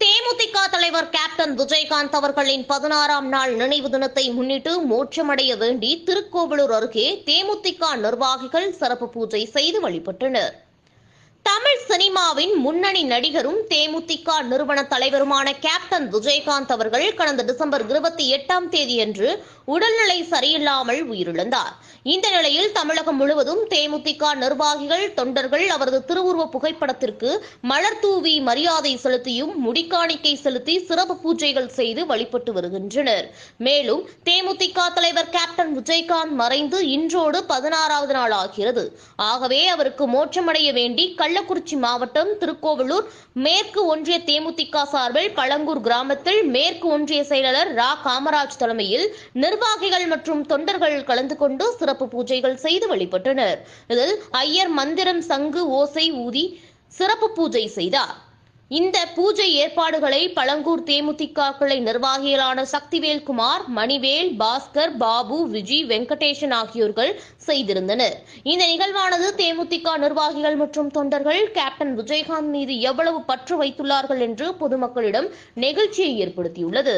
தேமுதிக தலைவர் கேப்டன் விஜயகாந்த் அவர்களின் பதினாறாம் நாள் நினைவு தினத்தை முன்னிட்டு மோட்சமடைய வேண்டி திருக்கோவிலூர் அருகே தேமுதிக நிர்வாகிகள் சிறப்பு பூஜை செய்து வழிபட்டனர். தமிழ் சினிமாவின் முன்னணி நடிகரும் தேமுதிக நிறுவன தலைவருமான கேப்டன் விஜயகாந்த் அவர்கள் கடந்த டிசம்பர் இருபத்தி எட்டாம் தேதியன்று உடல்நிலை சரியில்லாமல் உயிரிழந்தார். இந்த நிலையில் தமிழகம் முழுவதும் தேமுதிக நிர்வாகிகள் தொண்டர்கள் அவரது திருவுருவ புகைப்படத்திற்கு மலர் தூவி மரியாதை செலுத்தியும் முடிக்காணிக்கை செலுத்தி சிறப்பு பூஜைகள் செய்து வழிபட்டு வருகின்றனர். மேலும் தேமுதிக தலைவர் கேப்டன் விஜயகாந்த் மறைந்து இன்றோடு பதினாறாவது நாள் ஆகிறது ஆகவே அவருக்கு மோட்சமடைய வேண்டி கள்ளக்குறிச்சி மாவட்டம் திருக்கோவிலூர் மேற்கு ஒன்றிய தேமுதிக சார்பில் பழங்கூர் கிராமத்தில் மேற்கு ஒன்றிய செயலாளர் ரா. காமராஜ் தலைமையில் நிர்வாகிகள் மற்றும் தொண்டர்கள் கலந்து கொண்டு சிறப்பு பூஜைகள் செய்து வழிபட்டனர். இதில் ஐயர் மந்திரம் சங்கு ஓசை ஊதி சிறப்பு பூஜை செய்தார். இந்த பூஜை ஏற்பாடுகளை பழங்கூர் தேமுதிக கிளை நிர்வாகிகளான சக்திவேல் குமார் மணிவேல் பாஸ்கர் பாபு விஜி வெங்கடேசன் ஆகியோர்கள் செய்திருந்தனர். இந்த நிகழ்வானது தேமுதிக நிர்வாகிகள் மற்றும் தொண்டர்கள் கேப்டன் விஜயகாந்த் மீது எவ்வளவு பற்று வைத்துள்ளார்கள் என்று பொதுமக்களிடம் நெகிழ்ச்சியை ஏற்படுத்தியுள்ளது.